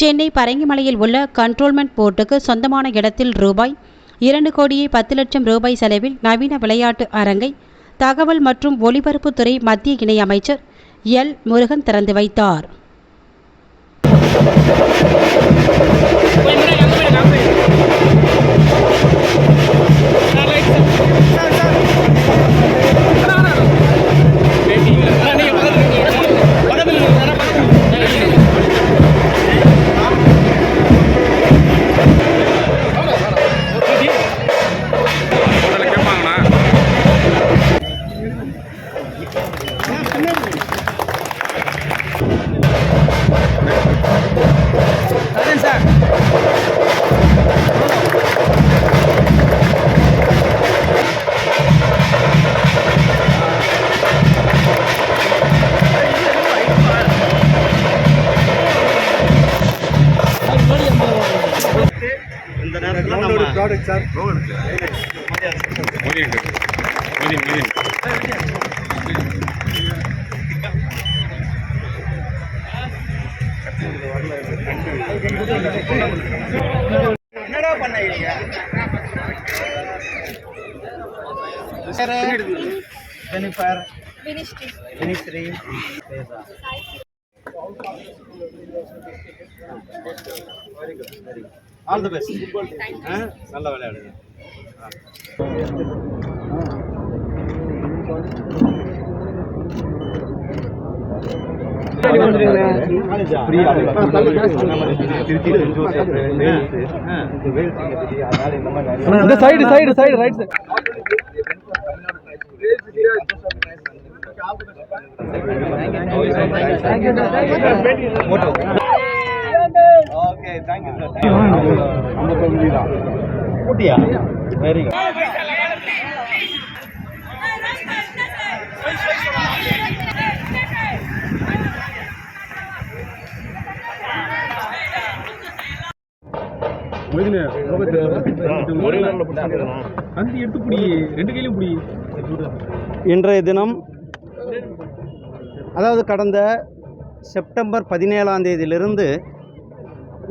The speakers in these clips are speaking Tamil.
சென்னை பரங்கிமலையில் உள்ள கண்ட்ரோல்மெண்ட் போர்ட்டுக்கு சொந்தமான இடத்தில் ரூபாய் இரண்டு கோடியே பத்து லட்சம் ரூபாய் செலவில் நவீன விளையாட்டு அரங்கை தகவல் மற்றும் ஒலிபரப்புத்துறை மத்திய இணையமைச்சர் எல். முருகன் திறந்து வைத்தார். ப்ராடக்ட் சார் என்னடா பண்ணீங்க Jennifer Vinisri all the best நல்ல விளையாடுங்க இந்த side side side right side thank you sir ஊட்டியா? Very good அந்தி எடுத்து புடி ரெண்டு கையிலும் புடி. இன்றைய தினம் அதாவது கடந்த செப்டம்பர் பதினேழாம் தேதியிலிருந்து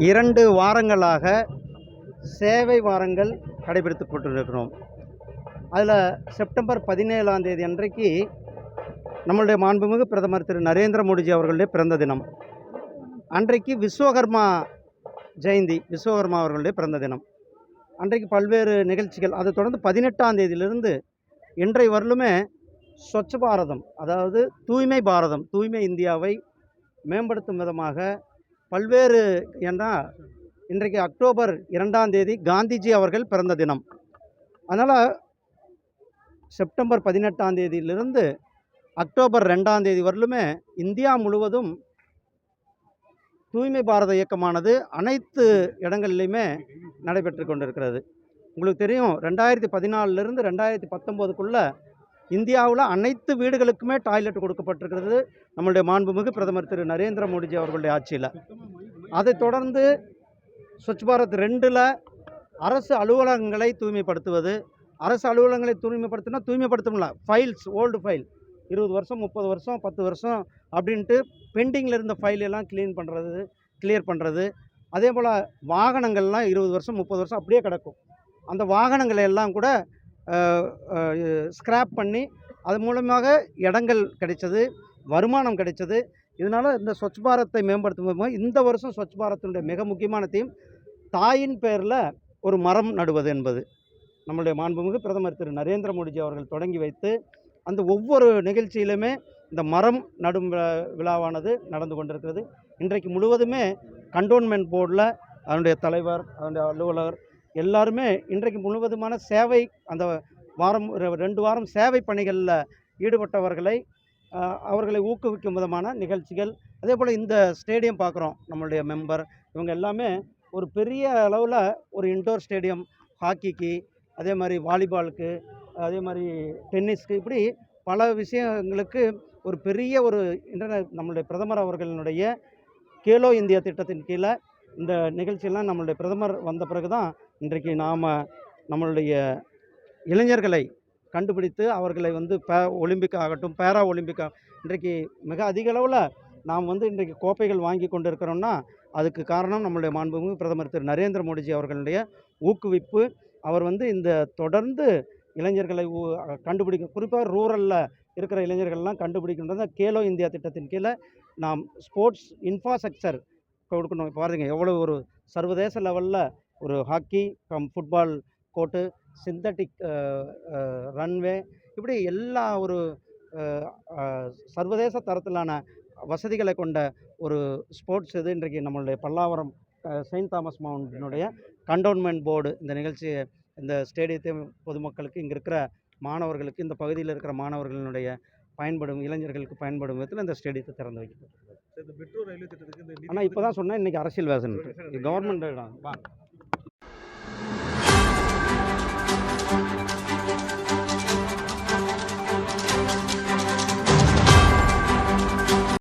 இரண்டு வாரங்களாக சேவை வாரங்கள் கடைபிடித்துக் கொண்டிருக்கிறோம். அதில் செப்டம்பர் பதினேழாம் தேதி அன்றைக்கு நம்மளுடைய மாண்புமிகு பிரதமர் திரு நரேந்திர மோடிஜி அவர்களுடைய பிறந்த தினம். அன்றைக்கு விஸ்வகர்மா ஜெயந்தி விஸ்வகர்மா அவர்களுடைய பிறந்த தினம். அன்றைக்கு பல்வேறு நிகழ்ச்சிகள் அதை தொடர்ந்து பதினெட்டாம் தேதியிலிருந்து இன்றைய வரலுமே ஸ்வச்ச பாரதம் அதாவது தூய்மை பாரதம் தூய்மை இந்தியாவை மேம்படுத்தும் விதமாக பல்வேறு என்றால் இன்றைக்கு அக்டோபர் இரண்டாம் தேதி காந்திஜி அவர்கள் பிறந்த தினம். அதனால் செப்டம்பர் பதினெட்டாம் தேதியிலிருந்து அக்டோபர் ரெண்டாம் தேதி வரலுமே இந்தியா முழுவதும் தூய்மை பாரத இயக்கமானது அனைத்து இடங்கள்லையுமே நடைபெற்று கொண்டிருக்கிறது. உங்களுக்கு தெரியும் ரெண்டாயிரத்தி பதினாலிருந்து ரெண்டாயிரத்தி பத்தொம்போதுக்குள்ளே இந்தியாவில் அனைத்து வீடுகளுக்குமே டாய்லெட் கொடுக்கப்பட்டிருக்கிறது. நம்மளுடைய மாண்புமிகு பிரதமர் திரு நரேந்திர மோடிஜி அவர்களுடைய ஆட்சியில். அதைத் தொடர்ந்து ஸ்வச் பாரத் ரெண்டில் அரசு அலுவலகங்களை தூய்மைப்படுத்துவது. அரசு அலுவலகங்களை தூய்மைப்படுத்தினா தூய்மைப்படுத்தணும்ல. ஃபைல்ஸ் ஓல்டு ஃபைல் இருபது வருஷம் முப்பது வருஷம் பத்து வருஷம் அப்படின்ட்டு பெண்டிங்கில் இருந்த ஃபைல் எல்லாம் க்ளீன் பண்ணுறது கிளியர் பண்ணுறது அதே போல் வாகனங்கள்லாம் இருபது வருஷம் முப்பது வருஷம் அப்படியே கிடக்கும். அந்த வாகனங்களை எல்லாம் கூட ஸ்க்ராப் பண்ணி அது மூலமாக இடங்கள் கிடைச்சது வருமானம் கிடைச்சது. இதனால் இந்த ஸ்வச் பாரத்தை மேம்படுத்தும் மூலமாக இந்த வருஷம் ஸ்வச் பாரத்தினுடைய மிக முக்கியமான தீம் தாயின் பெயரில் ஒரு மரம் நடுவது என்பது. நம்மளுடைய மாண்புமிகு பிரதமர் திரு. நரேந்திர மோடிஜி அவர்கள் தொடங்கி வைத்து அந்த ஒவ்வொரு நிகழ்ச்சியிலுமே இந்த மரம் நடும் விழாவானது நடந்து கொண்டிருக்கிறது. இன்றைக்கு முழுவதுமே கண்டோன்மெண்ட் போர்டில் அதனுடைய தலைவர் அதனுடைய அலுவலர் எல்லாருமே இன்றைக்கு முழுவதுமான சேவை அந்த வாரம் ரெ- ரெண்டு வாரம் சேவை பணிகளில் ஈடுபட்டவர்களை அவர்களை ஊக்குவிக்கும் விதமான நிகழ்ச்சிகள். அதே போல் இந்த ஸ்டேடியம் பார்க்குறோம் நம்மளுடைய மெம்பர். இவங்க எல்லாமே ஒரு பெரிய அளவில் ஒரு இன்டோர் ஸ்டேடியம் ஹாக்கிக்கு அதே மாதிரி வாலிபாலுக்கு அதே மாதிரி டென்னிஸ்க்கு இப்படி பல விஷயங்களுக்கு ஒரு பெரிய ஒரு இன்டர்நெட் நம்மளுடைய பிரதமர் அவர்களினுடைய கேலோ இந்தியா திட்டத்தின் கீழே இந்த நிகழ்ச்சியெல்லாம் நம்மளுடைய பிரதமர் வந்த பிறகு தான் இன்றைக்கு நாம் நம்மளுடைய இளைஞர்களை கண்டுபிடித்து அவர்களை வந்து பே ஒலிம்பிக் ஆகட்டும் பேரா ஒலிம்பிக் இன்றைக்கு மிக அதிக அளவில் நாம் வந்து இன்றைக்கு கோப்பைகள் வாங்கி கொண்டு இருக்கிறோம்னா அதுக்கு காரணம் நம்மளுடைய மாண்புமிகு பிரதமர் திரு. நரேந்திர மோடிஜி அவர்களுடைய ஊக்குவிப்பு. அவர் வந்து இந்த தொடர்ந்து இளைஞர்களை ஊ- கண்டுபிடிக்க குறிப்பாக ரூரலில் இருக்கிற இளைஞர்கள்லாம் கண்டுபிடிக்கின்றது கேலோ இந்தியா திட்டத்தின் கீழே நாம் ஸ்போர்ட்ஸ் இன்ஃப்ராஸ்ட்ரக்சர் கொடுக்கணும். பாருங்க எவ்வளோ ஒரு சர்வதேச லெவலில் ஒரு hockey cum football court synthetic runway இப்படி எல்லா ஒரு சர்வதேச தரத்திலான வசதிகளை கொண்ட ஒரு ஸ்போர்ட்ஸ் இது இன்றைக்கு நம்மளுடைய பல்லாவரம் செயின்ட் தாமஸ் மவுண்டினுடைய கண்டோன்மெண்ட் போர்டு இந்த நிகழ்ச்சியை இந்த ஸ்டேடியத்தை பொதுமக்களுக்கு இங்கே இருக்கிற மாணவர்களுக்கு இந்த பகுதியில் இருக்கிற மாணவர்களினுடைய பயன்படும் இளைஞர்களுக்கு பயன்படும் விதத்தில் இந்த ஸ்டேடியத்தை திறந்து வைக்கப்பட்டிருக்கிறது. ஆனால் இப்போ தான் சொன்னால் இன்றைக்கி அரசியல் வேசன் கவர்மெண்ட்